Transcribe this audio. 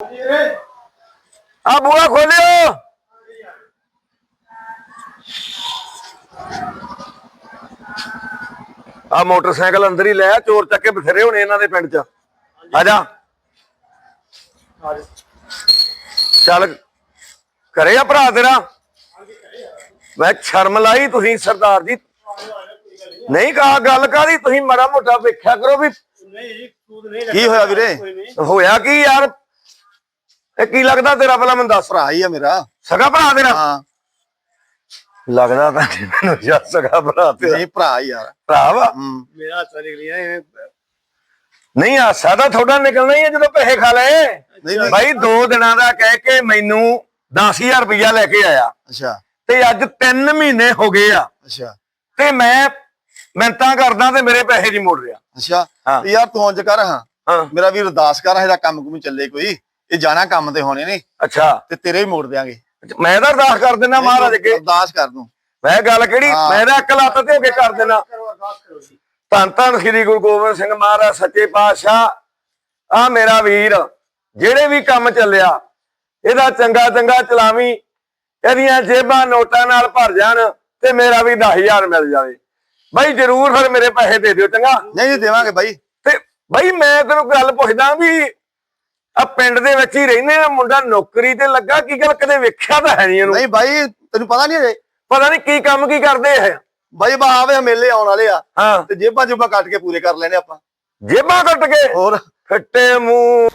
ਆ ਬੂਆ ਖੋਲਿਓ ਆ ਮੋਟਰਸਾਈਕਲ ਅੰਦਰ ਹੀ ਲੈ ਚੋਰ ਚੱਕੇ ਬਥੇਰੇ ਹੋਣੇ ਇਹਨਾਂ ਦੇ ਪਿੰਡ 'ਚ ਆ ਜਾ ਚੱਲ ਕਰੇ ਆ ਭਰਾ ਤੇਰਾ ਮੈਂ ਸ਼ਰਮ ਲਾਈ ਤੁਸੀਂ ਸਰਦਾਰ ਜੀ ਨਹੀਂ ਕਹਾ ਗੱਲ ਕਾਦੀ ਤੁਸੀਂ ਮਾੜਾ ਮੋਟਾ ਵੇਖਿਆ ਕਰੋ ਵੀ ਕੀ ਹੋਇਆ ਵੀਰੇ ਹੋਇਆ ਕੀ ਯਾਰ ਇਹ ਕੀ ਲੱਗਦਾ ਤੇਰਾ ਪਹਿਲਾਂ ਮੈਨੂੰ ਦੱਸ ਭਰਾ ਹੀ ਆ ਮੇਰਾ। ਸਗਾ ਭਰਾ ਤੇਰਾ? ਹਾਂ। ਲੱਗਦਾ ਤਾਂ ਨੀ ਮੈਨੂੰ ਯਾਰ ਸਗਾ ਭਰਾ ਤੇਰਾ। ਨਹੀਂ ਭਰਾ ਯਾਰ। ਭਰਾ ਵਾ? ਹੂੰ। ਮੇਰਾ ਹੱਥ ਨਿਕਲਿਆ ਐਵੇਂ ਨਹੀਂ ਹਾਸਾ ਤਾਂ ਥੋੜਾ ਨਿਕਲਣਾ ਹੀ ਹੈ ਜਦੋਂ ਪੈਸੇ ਖਾ ਲਏ। ਨਹੀਂ ਨਹੀਂ। ਭਾਈ ਦੋ ਦਿਨਾਂ ਦਾ ਕਹਿ ਕੇ ਮੈਨੂੰ 10000 ਰੁਪਇਆ ਲੈ ਕੇ ਆਇਆ। ਅੱਛਾ। ਤੇ ਅੱਜ 3 ਮਹੀਨੇ ਹੋ ਗਏ ਆ। ਅੱਛਾ। ਤੇ ਮੈਂ ਮਿੰਤਾਂ ਕਰਦਾ ਤੇ ਮੇਰੇ ਪੈਸੇ ਨਹੀਂ ਮੋੜ ਰਿਹਾ। ਅੱਛਾ। ਹਾਂ। ਤੇ ਯਾਰ ਤੂੰ ਇੰਜ ਕਰ ਹਾਂ। ਹਾਂ। ਮੇਰਾ ਵੀਰ ਅਰਦਾਸ ਕਰ ਇਹਦਾ ਕੰਮ ਕੁਮ ਚੱਲੇ ਕੋਈ। ਇਹ ਜਾਣਾ ਕੰਮ ਤੇ ਹੋਣੇ ਨੇ। ਅੱਛਾ। ਤੇ ਤੇਰੇ ਹੀ ਮੋੜ ਦਿਆਂਗੇ। ਮੈਂ ਤਾਂ ਅਰਦਾਸ ਕਰ ਦਿੰਦਾ ਮਹਾਰਾਜ ਅੱਗੇ। ਅਰਦਾਸ ਕਰ ਦੂੰ। ਮੈਂ ਗੱਲ ਕਿਹੜੀ। ਮੈਂ ਤਾਂ ਇੱਕ ਲੱਤ ਤੇ ਹੋ ਕੇ ਕਰ ਦੇਣਾ ਕਰੋ ਅਰਦਾਸ ਕਰੋ ਜੀ। ਧੰਨ ਧੰਨ ਸ੍ਰੀ ਗੁਰੂ ਗੋਬਿੰਦ ਸਿੰਘ ਮਹਾਰਾਜ ਸੱਚੇ ਪਾਤਸ਼ਾਹ। ਆ ਮੇਰਾ ਵੀਰ ਜਿਹੜੇ ਵੀ ਕੰਮ ਚੱਲਿਆ ਇਹਦਾ ਚੰਗਾ ਚੰਗਾ ਚਲਾਵੀਂ ਇਹਦੀਆਂ ਜੇਬਾਂ ਨੋਟਾਂ ਨਾਲ ਭਰ ਜਾਣ ਤੇ ਮੇਰਾ ਵੀ 10000 ਮਿਲ ਜਾਵੇ। ਬਾਈ ਜਰੂਰ ਫਿਰ ਮੇਰੇ ਪੈਸੇ ਦੇ ਦਿਓ ਚੰਗਾ? ਨਹੀਂ ਨਹੀਂ ਦੇਵਾਂਗੇ ਬਾਈ। ਤੇ ਬਾਈ ਮੈਂ ਤੈਨੂੰ ਗੱਲ ਪੁੱਛਦਾ ਵੀ ਆ ਪਿੰਡ ਦੇ ਵਿੱਚ ਹੀ ਰਹਿੰਦੇ ਆ ਮੁੰਡਾ ਨੌਕਰੀ ਤੇ ਲੱਗਾ ਕੀ ਗੱਲ ਕਦੇ ਵੇਖਿਆ ਤਾਂ ਹੈ ਨਹੀਂ ਇਹਨੂੰ? ਨਹੀਂ ਬਾਈ ਤੈਨੂੰ ਪਤਾ ਨਹੀਂ ਅਜੇ ਪਤਾ ਨਹੀਂ ਕੀ ਕੰਮ ਕੀ ਕਰਦੇ ਇਹ? ਬਾਈ ਬਾ ਆਵੇ ਮੇਲੇ ਆਉਣ ਵਾਲੇ ਆ ਹਾਂ। ਤੇ ਜੇਬਾਂ ਜੁਬਾਂ ਕੱਟ ਕੇ ਪੂਰੇ ਕਰ ਲੈਣੇ ਆਪਾਂ। ਜੇਬਾਂ ਕੱਟ ਕੇ? ਹੋਰ। ਫਿੱਟੇ ਮੂੰਹ।